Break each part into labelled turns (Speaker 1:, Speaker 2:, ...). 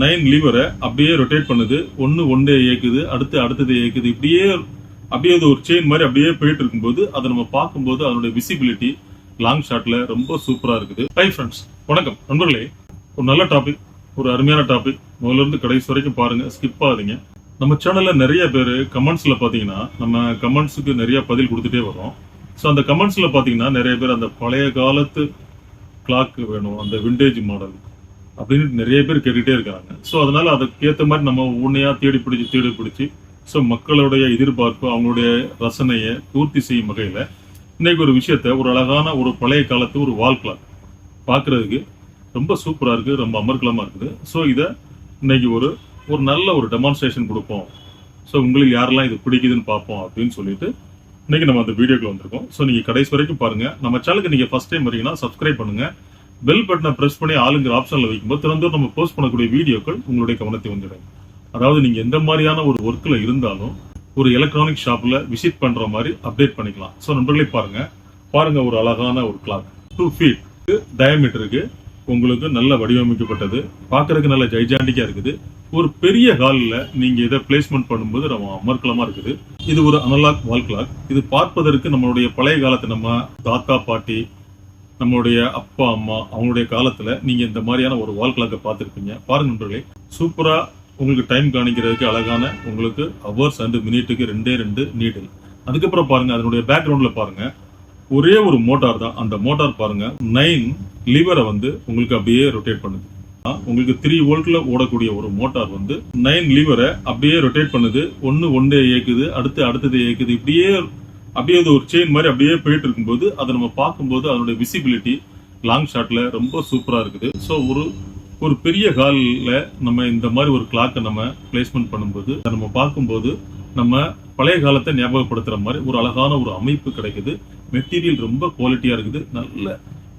Speaker 1: Nine லீவரை அப்படியே rotate பண்ணுது. ஒன்று ஒன்றே இயக்குது அடுத்து அடுத்தது இயக்குது. இப்படியே அப்படியே அது ஒரு செயின் மாதிரி அப்படியே போயிட்டு இருக்கும்போது அதை நம்ம பார்க்கும்போது அதனுடைய விசிபிலிட்டி லாங் ஷாட்டில் ரொம்ப சூப்பராக இருக்குது. ஹை ஃப்ரெண்ட்ஸ் வணக்கம். நண்பர்களே ஒரு நல்ல டாபிக் ஒரு அருமையான டாபிக் முதல்ல இருந்து கடைசி வரைக்கும் பாருங்க ஸ்கிப் ஆகுதுங்க. நம்ம சேனலில் நிறைய பேர் கமெண்ட்ஸில் பார்த்தீங்கன்னா நம்ம கமெண்ட்ஸுக்கு நிறைய பதில் கொடுத்துட்டே வரோம் ஸோ அந்த கமெண்ட்ஸில் பார்த்தீங்கன்னா நிறைய பேர் அந்த பழைய காலத்து கிளாக் வேணும் அந்த விண்டேஜ் மாடல் அப்படின்னு நிறைய பேர் கேட்டுக்கிட்டே இருக்காங்க ஸோ அதனால அதுக்கேற்ற மாதிரி நம்ம உண்மையாக தேடி பிடிச்சி தேடி பிடிச்சி ஸோ மக்களுடைய எதிர்பார்ப்பு அவங்களுடைய ரசனையை பூர்த்தி செய்யும் வகையில் இன்னைக்கு ஒரு விஷயத்த ஒரு அழகான ஒரு பழைய காலத்து ஒரு வால் கிளாக் பார்க்குறதுக்கு ரொம்ப சூப்பராக இருக்குது ரொம்ப அமர்க்கலமாக இருக்குது. ஸோ இதை இன்னைக்கு ஒரு ஒரு நல்ல ஒரு டெமான்ஸ்ட்ரேஷன் கொடுப்போம். ஸோ உங்களுக்கு யாரெல்லாம் இது பிடிக்குதுன்னு பார்ப்போம் அப்படின்னு சொல்லிட்டு இன்னைக்கு நம்ம அந்த வீடியோக்குள்ள வந்திருக்கோம். ஸோ நீங்கள் கடைசி வரைக்கும் பாருங்க. நம்ம சேனலுக்கு நீங்கள் ஃபஸ்ட் டைம் வரீங்கன்னா சப்ஸ்கிரைப் பண்ணுங்கள் பெல் பட்டனை ப்ரெஸ் பண்ணி ஆளுங்கிற ஆப்ஷனில் வைக்கும்போது திறந்தோர் நம்ம போஸ்ட் பண்ணக்கூடிய வீடியோக்கள் உங்களுடைய கவனத்தை வந்துடும். அதாவது நீங்கள் எந்த மாதிரியான ஒரு ஒர்க்கில் இருந்தாலும் ஒரு எலக்ட்ரானிக் ஷாப்பில் விசிட் பண்ணுற மாதிரி அப்டேட் பண்ணிக்கலாம். ஸோ நண்பர்களே பாருங்கள் பாருங்கள் ஒரு அழகான ஒரு கிளாக் டூ ஃபீட் டயமீட்டருக்கு உங்களுக்கு நல்ல வடிவமைக்கப்பட்டது. பார்க்கறதுக்கு நல்ல ஜைஜாண்டிக்காக இருக்குது. ஒரு பெரிய ஹாலில் நீங்கள் இதை பிளேஸ்மெண்ட் பண்ணும்போது ரொம்ப அமர்க்கலமாக இருக்குது. இது ஒரு அனலாக் வால் கிளாக் இது பார்ப்பதற்கு நம்மளுடைய பழைய காலத்து நம்ம தாத்தா பாட்டி நம்மளுடைய அப்பா அம்மா அவங்களுடைய காலத்துல நீங்க இந்த மாதிரியான ஒரு வால் பார்த்துருப்பீங்க. பாருங்க நண்பர்களே சூப்பரா உங்களுக்கு டைம் காணிக்கிறதுக்கு அழகான உங்களுக்கு ஹவர்ஸ் அண்ட் மினிட்டுக்கு ரெண்டே ரெண்டு நீடில் அதுக்கப்புறம் பாருங்க அதனுடைய பேக்ரவுண்ட்ல பாருங்க. ஒரே ஒரு மோட்டார் தான். அந்த மோட்டார் பாருங்க நைன் லிவரை வந்து உங்களுக்கு அப்படியே ரொட்டேட் பண்ணுது. உங்களுக்கு த்ரீ வோல்ட்ல ஓடக்கூடிய ஒரு மோட்டார் வந்து நைன் லிவரை அப்படியே ரொட்டேட் பண்ணுது. ஒன்னு ஒன்றே இயக்குது அடுத்து அடுத்தது இயக்குது. இப்படியே அப்படியே அது ஒரு செயின் மாதிரி அப்படியே போயிட்டு இருக்கும்போது அதை நம்ம பார்க்கும்போது அதனுடைய விசிபிலிட்டி லாங் ஷாட்டில் ரொம்ப சூப்பராக இருக்குது. ஸோ ஒரு ஒரு பெரிய ஹாலில் நம்ம இந்த மாதிரி ஒரு கிளாக்கை நம்ம பிளேஸ்மெண்ட் பண்ணும்போது அதை நம்ம பார்க்கும்போது நம்ம பழைய காலத்தை ஞாபகப்படுத்துகிற மாதிரி ஒரு அழகான ஒரு அமைப்பு கிடைக்குது. மெட்டீரியல் ரொம்ப குவாலிட்டியாக இருக்குது. நல்ல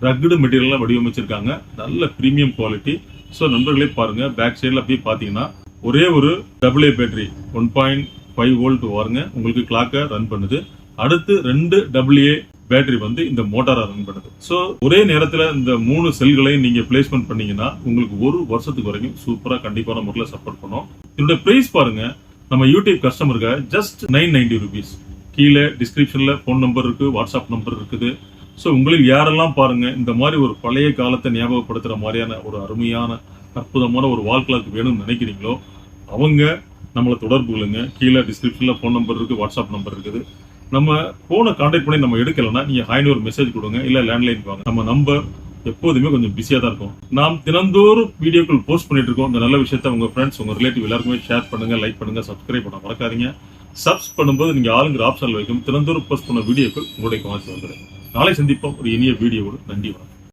Speaker 1: ரக்குடு மெட்டீரியலாக வடிவமைச்சிருக்காங்க. நல்ல ப்ரீமியம் குவாலிட்டி ஸோ நண்பர்களே பாருங்க. பேக் சைடில் அப்படியே பார்த்தீங்கன்னா ஒரே ஒரு double A battery one point five volt வாருங்க உங்களுக்கு கிளாக்கை ரன் பண்ணுது. அடுத்து ரெண்டு டபிள்யூஏ பேட்டரி வந்து இந்த மோட்டாரா ரன் பண்ணுது. ஸோ ஒரே நேரத்தில் இந்த மூணு செல்களையும் நீங்க பிளேஸ்மெண்ட் பண்ணீங்கன்னா உங்களுக்கு ஒரு வருஷத்துக்கு வரைக்கும் சூப்பரா கண்டிப்பான முறையில் சப்போர்ட் பண்ணும். இதோட பிரைஸ் பாருங்க. நம்ம யூடியூப் கஸ்டமருக்கு ஜஸ்ட் நைன் நைன்டி ருபீஸ் கீழே டிஸ்கிரிப்ஷன்ல ஃபோன் நம்பர் இருக்கு வாட்ஸ்அப் நம்பர் இருக்குது. ஸோ உங்களுக்கு யாரெல்லாம் பாருங்க இந்த மாதிரி ஒரு பழைய காலத்தை ஞாபகப்படுத்துற மாதிரியான ஒரு அருமையான அற்புதமான ஒரு வால் வேணும்னு நினைக்கிறீங்களோ அவங்க நம்மளை தொடர்பு கொள்ளுங்க. கீழே டிஸ்கிரிப்ஷன்ல ஃபோன் நம்பர் இருக்கு வாட்ஸ்அப் நம்பர் இருக்குது. நம்ம போனை கான்டாக்ட் பண்ணி நம்ம எடுக்கலைன்னா நீங்க ஹாய்னு ஒரு மெசேஜ் கொடுங்க இல்ல லேண்ட்லைன் வாங்க. நம்ம நம்பர் எப்போதுமே கொஞ்சம் பிஸியா தான் இருக்கும். நாம் தினந்தோறும் வீடியோக்கள் போஸ்ட் பண்ணிட்டு இருக்கோம். இந்த நல்ல விஷயத்த உங்க ஃப்ரெண்ட்ஸ் உங்க ரிலேட்டிவ் எல்லாருக்குமே ஷேர் பண்ணுங்க லைக் பண்ணுங்க சப்ஸ்கிரைப் பண்ண மறக்காதீங்க. சப்ஸ் பண்ணும்போது நீங்க ஆளுங்கிற ஆப்ஷன் வைக்கும். தினந்தோறும் போஸ்ட் பண்ண வீடியோக்கள் உங்களுடைய கவனத்தில் வந்துடும். நாளை சந்திப்போம். ஒரு இனிய வீடியோவோடு நன்றி வணக்கம்.